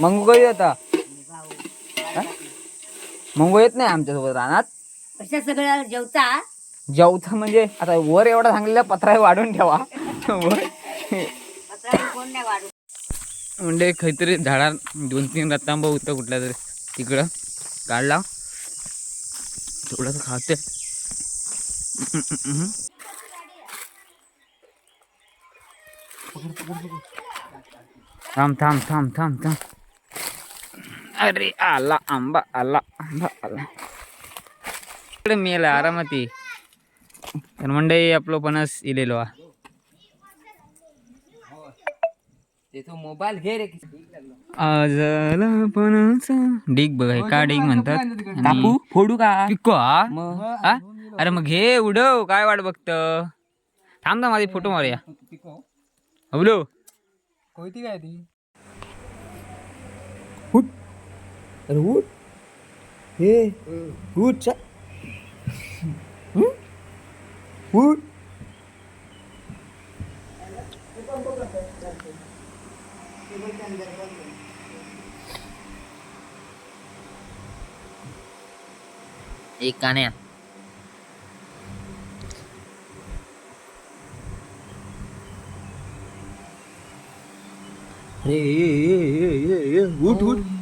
मंगू कधी होता मंगू येत नाही आमच्यासोबत रानात? कशा सगळं जेवता? जेवता म्हणजे आता वर एवढा सांगलेला पत्रा वाढून ठेवा. वर. पत्राने कोण नाही वाढू म्हणजे काहीतरी झाडात दोन तीन रत्तांबा होतं कुठल्या तरी तिकडं. काढला. थोडंसं खाते. थांब थांब थांब थांब थांब. अरे आला आंबा आला आंबा आला इकडे मेला आरामाती तर मंडई आपलं पणस इलेलो हा मोबाईल घे रे आजला पणाचा डिग बघ हे का डिग म्हणतात कापू फोडू का पिको हा? अरे मग घे उडव काय वाट बघत थांब ना माझे फोटो मारूया अबलो कोयती काय ती उठ अरे उठ। हे उठ चा उठ। एक कान्या अरे ए, ए, ए, ए, ए, उठ उठ उठ।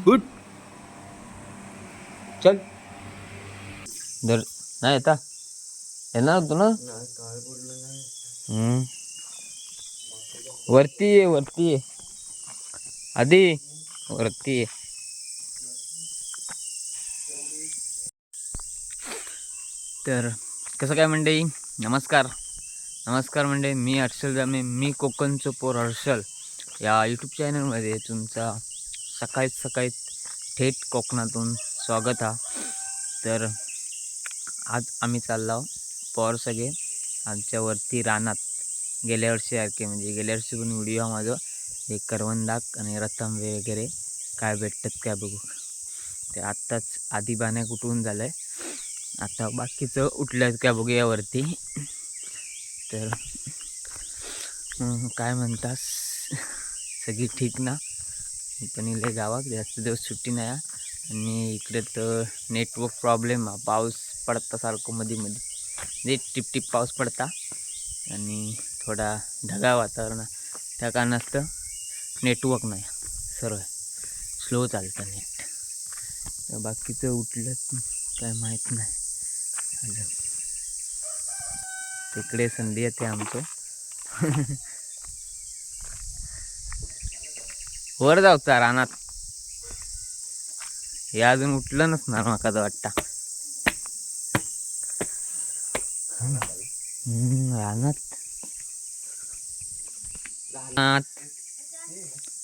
चल. दर नाही येता? येणार होतो ना? हम्म. वरती ये वरती ये. आधी वरती ये. तर कसं काय म्हणते नमस्कार. नमस्कार म्हणजे मी हर्षल जामे मी कोकणचं पोर हर्षल. या यूट्यूब चॅनलमध्ये तुमचा सकाळीच सकाळी थेट कोकणातून स्वागत हा. तर आज आम्ही चाललो पॉवर सगळे. आमच्यावरती रानात. गेल्या वर्षीसारखे म्हणजे गेल्या वर्षी पण व्हिडिओ हा माझं. हे करवंदाक आणि रतांबे वगैरे काय भेटतात काय बघू. ते आत्ताच आधी बाण्या कुठून झालं आहे आता बाकीचं उठलं काय बघू यावरती तर काय म्हणतास? सगळी ठीक ना? पण इले गावात. जास्त दिवस सुट्टी नाही आहे. आणि इकडे तर नेटवर्क प्रॉब्लेम आहे. पाऊस पडता सारखं मध्ये मध्ये म्हणजे टिप टिप पाऊस पडता. आणि थोडा ढगाळ वातावरण त्या कारणास्तव नेटवर्क नाही. सर्व स्लो चालतं नेट बाकीचं उठलं काय माहीत नाही. अजून. तिकडे संधी येते आमचं. वर जाऊचा रानात? हे अजून उठलं नसणार माका तर वाटता. हम्म, रानात.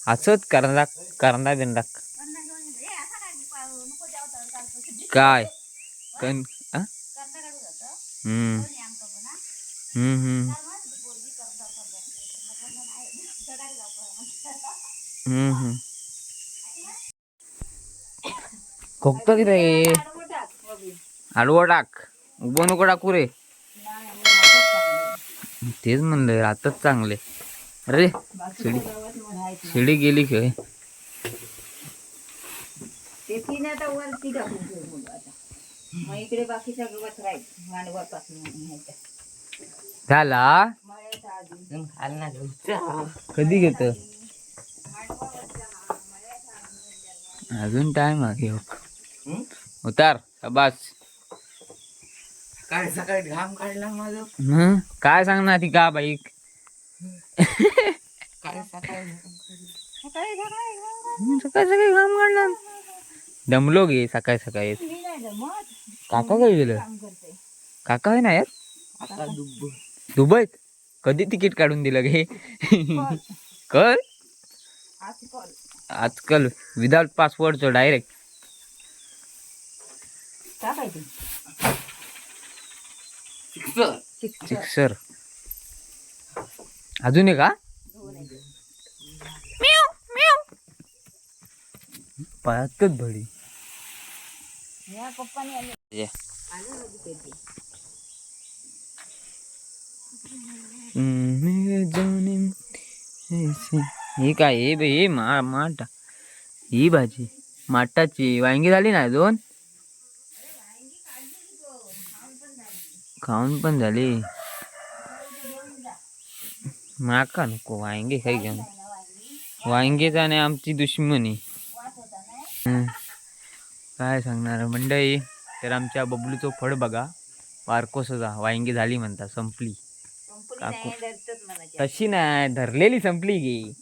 असंच करंदा करंदा बिंदा काय? हम्म. हम्म हम्म. हम्म हम्म. खोकतो की रे आडवं टाक उभं नको टाकू रे. तेच म्हणलं रातच चांगले. अरे शिडी शिडी गेली न्यायचं. झाला? कधी घेत? अजून टाइम आहे. उतार शाबास. काय सकाळी घाम काढला माझं? काय सांगणार ती का बाईक काय सकाळी सकाळी काम काढणार दमलो गे सकाळी सकाळी. काका काय गेलं? काका आहे ना यार दुबईत? कधी तिकीट काढून दिलं गे? कर आज कॉल? आजकाल. विदाउट पासपोर्टचं डायरेक्ट अजून एक का पायातच भडी. हे काय हे बे हे मा माटा. ही भाजी. माटाची. वांगी झाली ना दोन खाऊन पण झाली. माका नको वांगे खाई घेऊन. वांगेच आणि आमची दुश्मनी. काय सांगणार मंडळी? तर आमच्या बबलूचं फळ बघा. वारकोसचा वांगी झाली म्हणता संपली. काकू. तशी नाही धरलेली संपली गे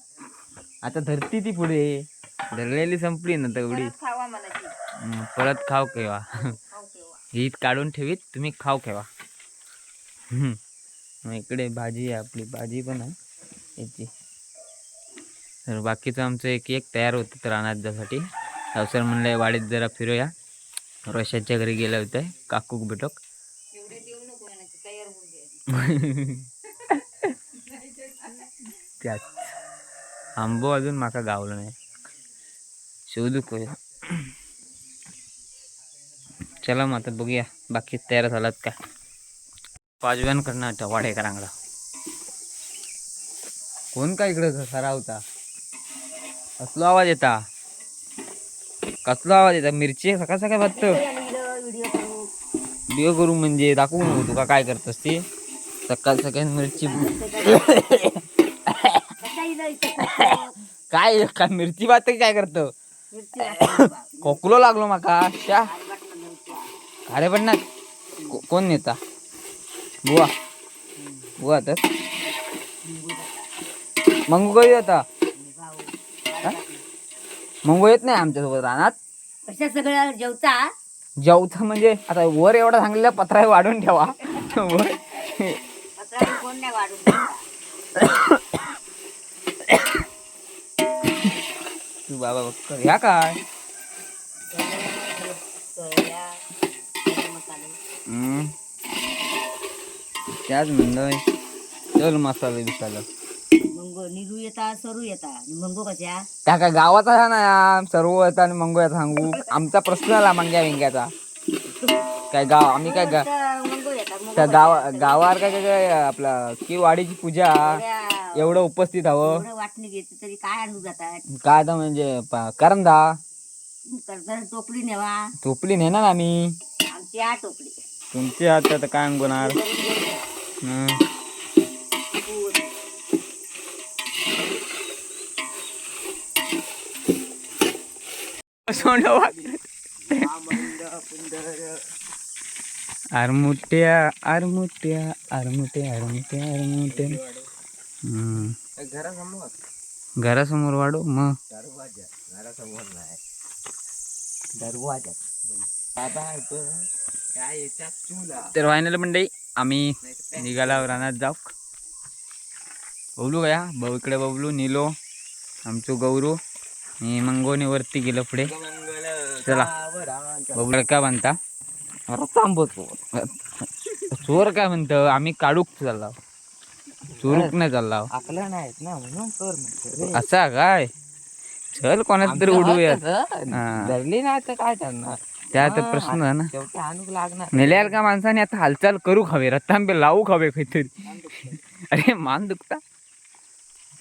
आता धरती ती पुढे. धरलेली संपली ना तेवढी परत खावा केव्हा ही काढून ठेवीत तुम्ही खाव केव्हा. मग इकडे भाजी आहे आपली. भाजी पण आहे याची. तर बाकीचं आमचं एक एक तयार होतं तर अनाजासाठी अवसर म्हणलं वाडीत जरा फिरूया. रोशाच्या घरी गेलं होतं. काकूक भेटोक. त्यात. आंबो अजून माका गावलो नाही. शोधू करूया चला मग आता बघूया. बाकी तयार झालात का? पाचव्यान करणार वाडेकरांकडं कोण का इकडं खरा होता? कसलो आवाज येता? कसलो आवाज येता? मिरची सकाळ सकाळ बघतो व्हिडिओ करू म्हणजे दाखवू नको तुका काय करतस ते? सकाळ सकाळ मिरची? काय काय मिरची बात काय करतो. खोकलो लागलो माका. अरे पण ना को- कोण नेता? बुवा. बुवा तर. मंगू कधी होता. मंगू येत नाही आमच्यासोबत रानात? कशा सगळं जेवता? जेवता म्हणजे आता वर एवढा सांगलेला पत्रा वाढून ठेवा. वर. पत्राने कोण नाही वाढून ठेवता. तू बाबा बघ ह्या काय सोया, गरम मसाले. हम्म. त्याच म्हणलं चल मसाला बिसाला मंगो येता सरू येता. आणि मंगो कशा? त्या काय गावाचा ना या सर्व येतात आणि मंगू येतात सांगू. आमचा प्रश्न आला मंग्या विंग्याचा काय गाव आम्ही काय गा तर मंगो येतात मंगो त्या? गावा गावावर काय काय काय आपला की वाडीची पूजा एवढ्या- एवढं उपस्थित हवं. एवढं वाटणी तरी काय आणू जातात? काय आता म्हणजे प- करंदा. टोपली नेवा. झोपली नाही ना आम्ही. आमची आ टोपली. तुमची हात आता काय अंगणार आरमुट्या आरमुट्या आरमुट्या आरमुट्या आरमुट्या हम्म. घरासमोर घरासमोर वाढू मग दरवाजा घरासमोर नाही दरवाजा बाबा इथं काय याच्यात चुला तर फायनल मंडळी आम्ही निघाला रानात जाऊ बबलू गया भाऊ इकडे बबलू निलो आमचो गौरू आणि मंगोने वरती गेलं पुढे. चला बबलू काय म्हणता थांबवतो चोर. काय म्हणतं? आम्ही काढूक चालला चोरूक नाही चालला आपल्या नाहीत ना म्हणून कर म्हणतो रे. असा काय चल कोणाच तरी उडूया. धरली नाही तर काय करणार त्या आता हा, प्रश्न आहे ना. शेवटी आणूक लागणार. नेल्यार का माणसाने आता हालचाल करू खावे रत्तांबे लावू खावे काहीतरी. अरे मान दुखता.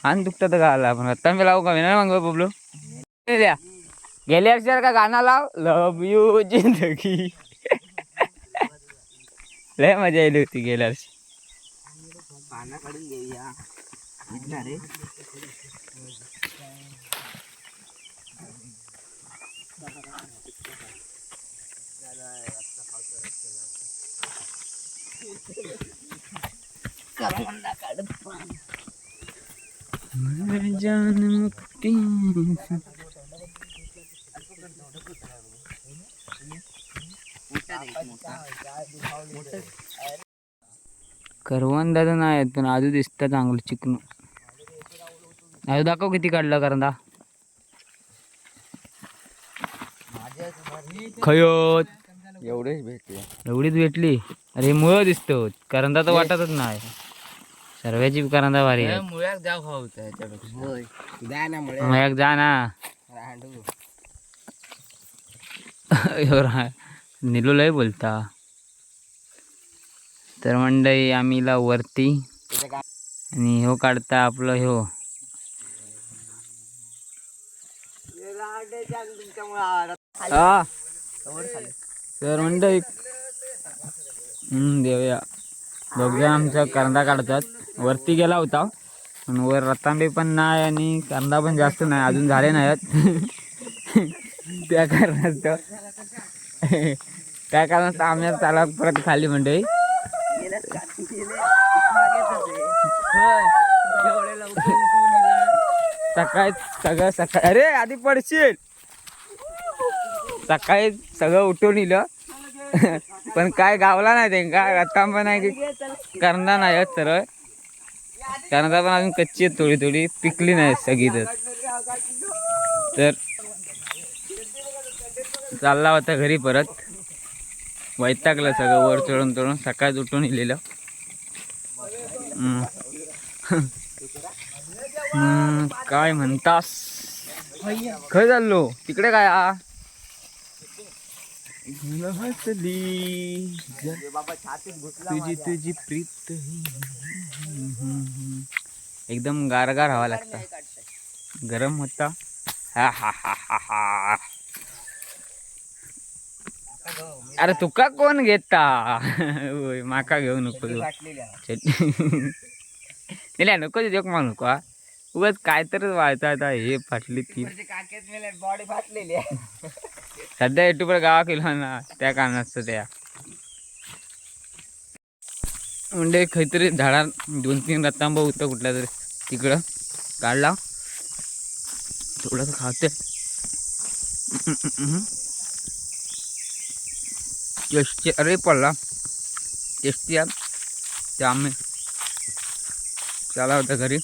मान दुखता तर का आला पण रत्तांबे लावू खावे ना मग बबलो. गेल्या गेल्या वर्षी का गाणं लाव. लव यू जिंदगी. लय मजा आली होती गेल्या वर्षी. पाना काढून घेऊया. इथला रे. जान मुक्ती करवंदा तर नाही आहेत, पण आजू दिसतं चांगलं चिकन. आजू दाखव किती काढलं करंदा. खयोत. एवढेच भेटले. एवढीच भेटली? अरे मुळ दिसतो करंदा तर वाटतच नाही. सर्व्याची करंदा भारी आहे मुळ्यात जाऊ खाऊ त्याच्यापेक्षा होय. द्या ना मुळे मग एक जा ना. रांडू. एवढा निलो लय बोलता. तर मंडळी आम्हीला वरती. आणि ह्यो काढता आपलं ह्यो हा तर म्हणजे मंडळी हम्म, देऊया. बघूया आमचा कांदा काढतात. वरती गेला होता. पण वर रतांबे पण नाही आणि कांदा पण जास्त नाही. अजून झाले नाहीत त्या कारणास्तव त्या कारणास्तव आम्ही आता चाला परत खाली मंडळी सकाळी सगळं सकाळी अरे आधी पडशील. सकाळी सगळं उठून इलं. पण काय गावला नाही त्यांका आत्ता पण नाही की करणार नाही आहेत सरळ. कांदा पण अजून कच्ची आहेत थोडी थोडी पिकली नाही सगळी तर. तर चालला होता घरी परत. वैतागलं सगळं वर चढून चढून सकाळी उठून इलेलं. काय म्हणतास? खय चाललो. तिकडे काय आ? तुझी तुझी प्रीत एकदम गारगार हवा लागता। गरम होता। हा हा हा हा हा। अरे तुका कोण घेता? माका घेऊ नको तू. नाही नको जोक मा नको हा. उगाच काय तर व्हायचं आता हे फाटली ती. बॉडी फाटलेली आहे. सध्या युट्यूबवर गावा केला ना त्या कारणास्तव त्या. म्हणजे खरी झाडात दोन तीन रत्तांब होतं कुठल्या तरी तिकडं. काढला. थोडंसं खाते. टेस्टी अरे पडला. टेस्टी आहे आम्ही चला होता घरी.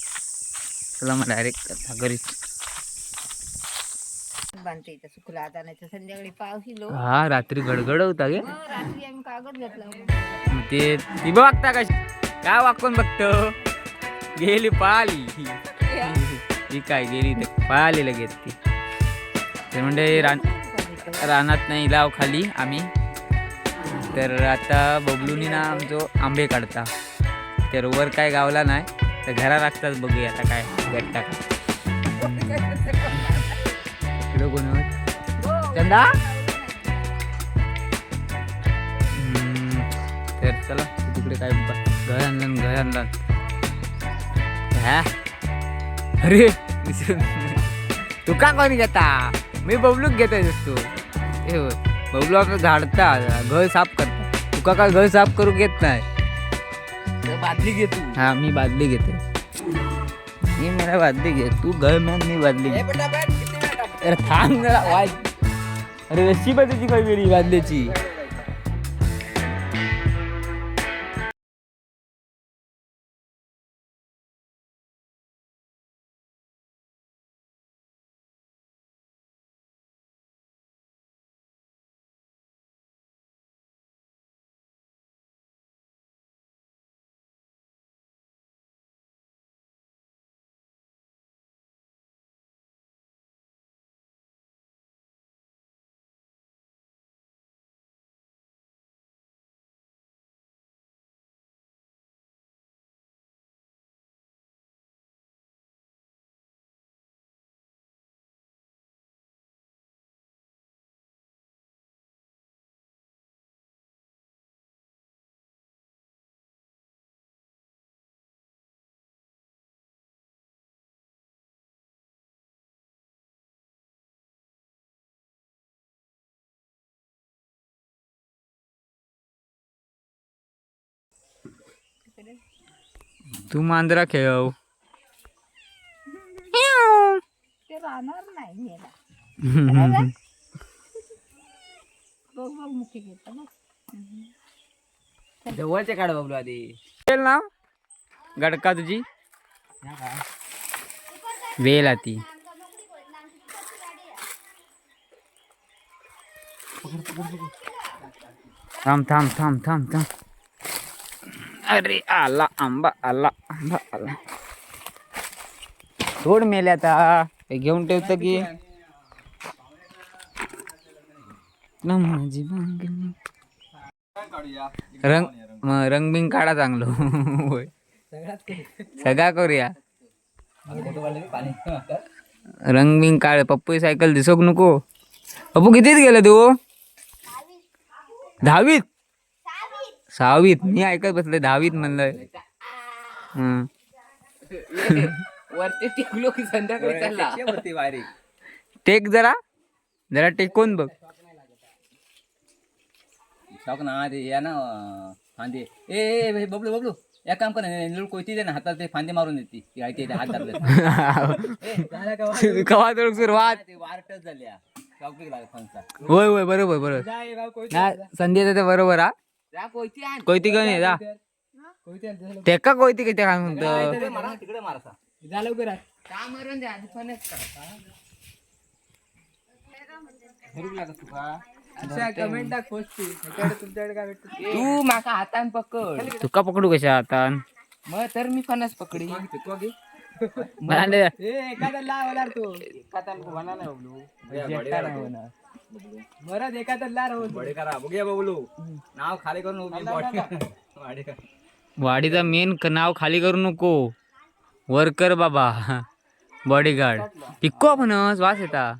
चला मग डायरेक्ट घरीच बांधते इथं सुकला. आता नाही तर संध्याकाळी पाऊस येलो हा रात्री गडगड होता गे रात्री आम्ही कागद घेतला. ते ती बघता कशी काय वाकून बघतो? गेली पळाली ती काय गेली ते पळाली लगेच ती. ते म्हणजे रान रानात नाही लाव खाली आम्ही. तर आता बबलूनी ना आमचो आंबे काढता. तर वर काय गावला नाही तर घरा लागतात बघूया आता काय भेटता का. इकडं कोण? चंदा? तर चला तिकडे काय घर आणलं घर आणलं. हा? अरे तू का कोणी घेता? मी बबलूक घेतोय तू. हे बबलू आपलं झाडता घर साफ करता. तुका काय घर साफ करू घेत नाही? बादली घे तू हा मी बादली घेते. मी मला बादली घे. तू घर मॅन मी बादली घे. अरे थांब अरे वेळी बादल्याची तू मांजरा खेळ ते राहणार नाही नेला बघ बघ मुठी घेतो ना. जवळचे काढ बबलू आधी. वेल ना? गडका तुझी? वेल आती. थांब थांब थांब थांब थांब. अरे आला आंबा आला आंबा आला. थोड मेले आता. घेऊन ठेवतं की? ना माझी रंग मग रंगबिंग काढा चांगलो. होय. सगळा करूया. रंग बिंग काळ पप्पू सायकल दिसोक नको. पप्पू कितीच गेलं तू? दहावीत. सहावीत? मी ऐकत बसलोय दहावीत म्हणलंय. हं. वरती टिकलो की संध्याकाळी चालला टेक जरा जरा टेकून बघ. शौक ना ते या ना अं, फांदे. ए, ए ए, बबलू बबलू. या काम कर निळू कोयती दे ना हातात ते फांदे मारून देते. ती आहे ते हात धरले कवा तर सुरुवात. ते वारटच झाल्या शौक फणसा होय होय बरोबर बरोबर. ना संधी ते बरोबर हा. कोयती कोयती जा. तेका कोयती किती काय म्हणतो? तिकडे का मरून द्या? फणस करा. तू माका हातान पकड. तुका पकडू कशा आता मग तर मी फणस पकडी म्हणाले बडे करा बघूया बबलू. नाव खाली करून उभी body. वाडी करा. वाडीचा मेन नाव खाली करू नको. वर्कर बाबा. बॉडीगार्ड पिक्को फणस वास येता.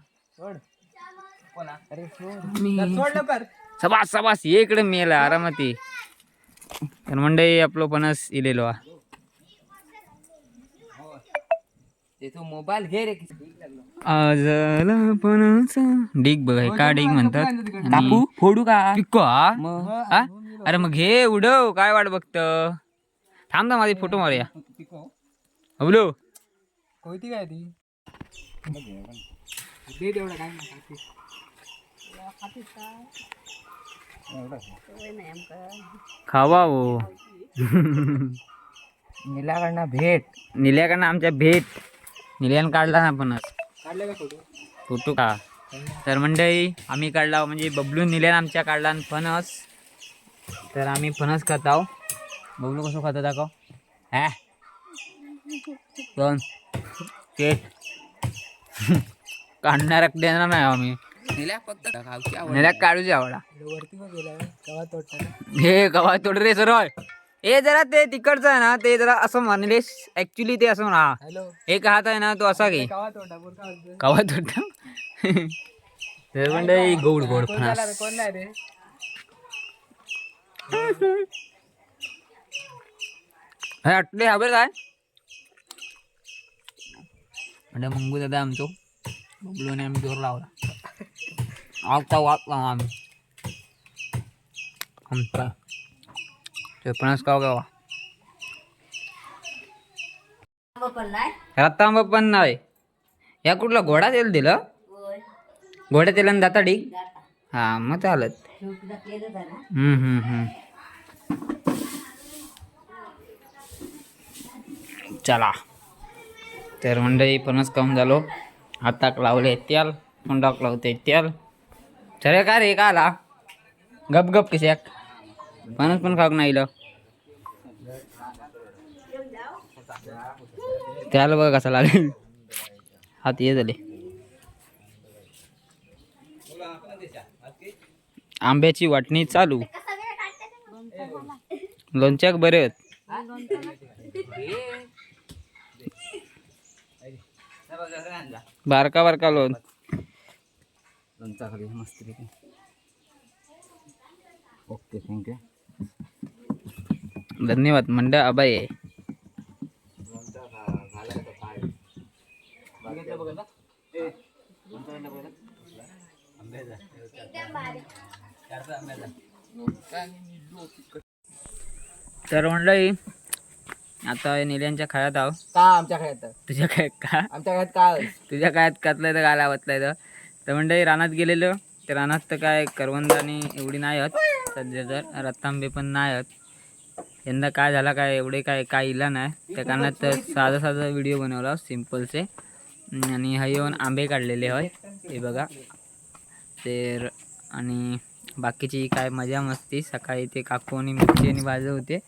सबास सबास ये इकडे मेला आरामात ये. तर मंडळी आपलं फणस इलेलो हा ते तू मोबाईल घे रे. आजला फणस डिग बघ हे का डिग म्हणतात? कापू फोडू का? पिक्को हा? हा? अरे मग घे उडव काय वाट बघत? थांब ना माझे फोटो मारूया. अबलो. कोयती काय ती? दे तेवढं काय खावा हो निलाकडनं भेट. निल्याकडनं आमच्या भेट. निल्यान काढला ना काढले का फोटो? फोटो का? तर मंडळी आम्ही काढला म्हणजे बबलू निल्यान आमच्या काढला आणि फणस. तर आम्ही फणस खात आहो. बबलू कसं खातं दाखव. हा? दोन. ते काढणार देणार नाही आम्ही. निल्या फक्त निल्या काढूची आवडा वरती हे गवा तोड रे सरळ हे जरा ते तिकडचं आहे ना ते जरा असं म्हणले ऍक्च्युली ते असं म्हणा. हॅलो एक हात आहे ना तो असा घे कवा म्हणतो? कवा तर मंडळी गोड गोड फणस कोण नाही रे? हे आटले हवे काय? म्हणजे मंगू दादा आमचो. बबलूने आम्ही जोर लावला. आवता वाचला आम्ही. आमचा फणस खाऊ गावा. नाही रत्तांब पण नाही. या कुठला घोडा तेल दिलं? होय. घोड्या तेलानं जाता ठीक हा मग चालत. हम्म हम्म हम्म. चला. तर मंडळी फणस खाऊन झालो? हाताक लावले तेल तोंडाक लावते तेल. चले का रे का आला? गप गप कशाक? फणस पण खाऊक नाही त्याला बघा कसा लागेल. हात ये झाले. आंब्याची वाटणी चालू. लोणच्याक बरे आहेत. बारका बारका लोण. लोणचा खाली मस्त ओके थँक्यू धन्यवाद मंड अभय आहे. तर मंडळी आता निल्यांच्या खायात आहो का आमच्या खेळात तुझ्या काय का? आमच्या खेळात काय तुझ्या कायात कातलंय तर गाला वाचलंय तर तर मंडळी रानात गेलेलो. तर रानात तर काय करवंदानी एवढी नाही आहेत सध्या तर रत्तांबे पण नाही आहेत यंदा काय झाला काय एवढे काय काय इला नाही. त्या कारणात साधा साधा व्हिडिओ बनवला हो, सिम्पलचे आणि हा येऊन आंबे काढलेले होय. हे बघा. तर आणि बाकीची काय मजा मस्ती. सकाळी ते काकू आणि मिरची आणि भाजी होते.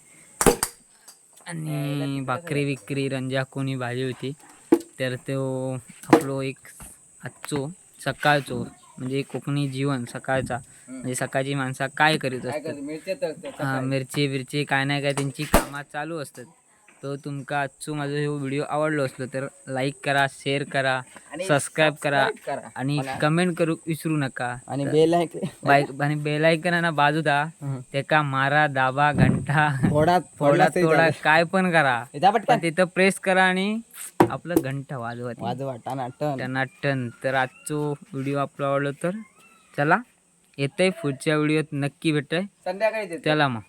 आणि भाकरी विक्री रंजाकोनी भाजी होती. तर तो आपलो एक आजचो सकाळचो म्हणजे कोकणी जीवन सकाळचा. म्हणजे सकाळची माणसा काय करीत असतात? हा, मिरची बिरची काय नाही काय त्यांची कामात चालू असतात. तो तुमका आजचो माझा ह्यो व्हिडिओ आवडलो असलो तर लाईक करा शेअर करा सबस्क्राईब करा. आणि कमेंट करू विसरू नका. आणि बेल बाय- आणि बेलायकन ना बाजू दा. त्याका मारा दाबा घंटा. थोडा थोडा थोडा काय पण करा. पण तिथं प्रेस करा आणि आपलं घंटा वाजवा. वाजवा टाना टनाटन तर आजचो व्हिडिओ आपला आवडलो तर चला येतंय पुढच्या व्हिडिओत नक्की भेटय संध्याकाळी चला मग.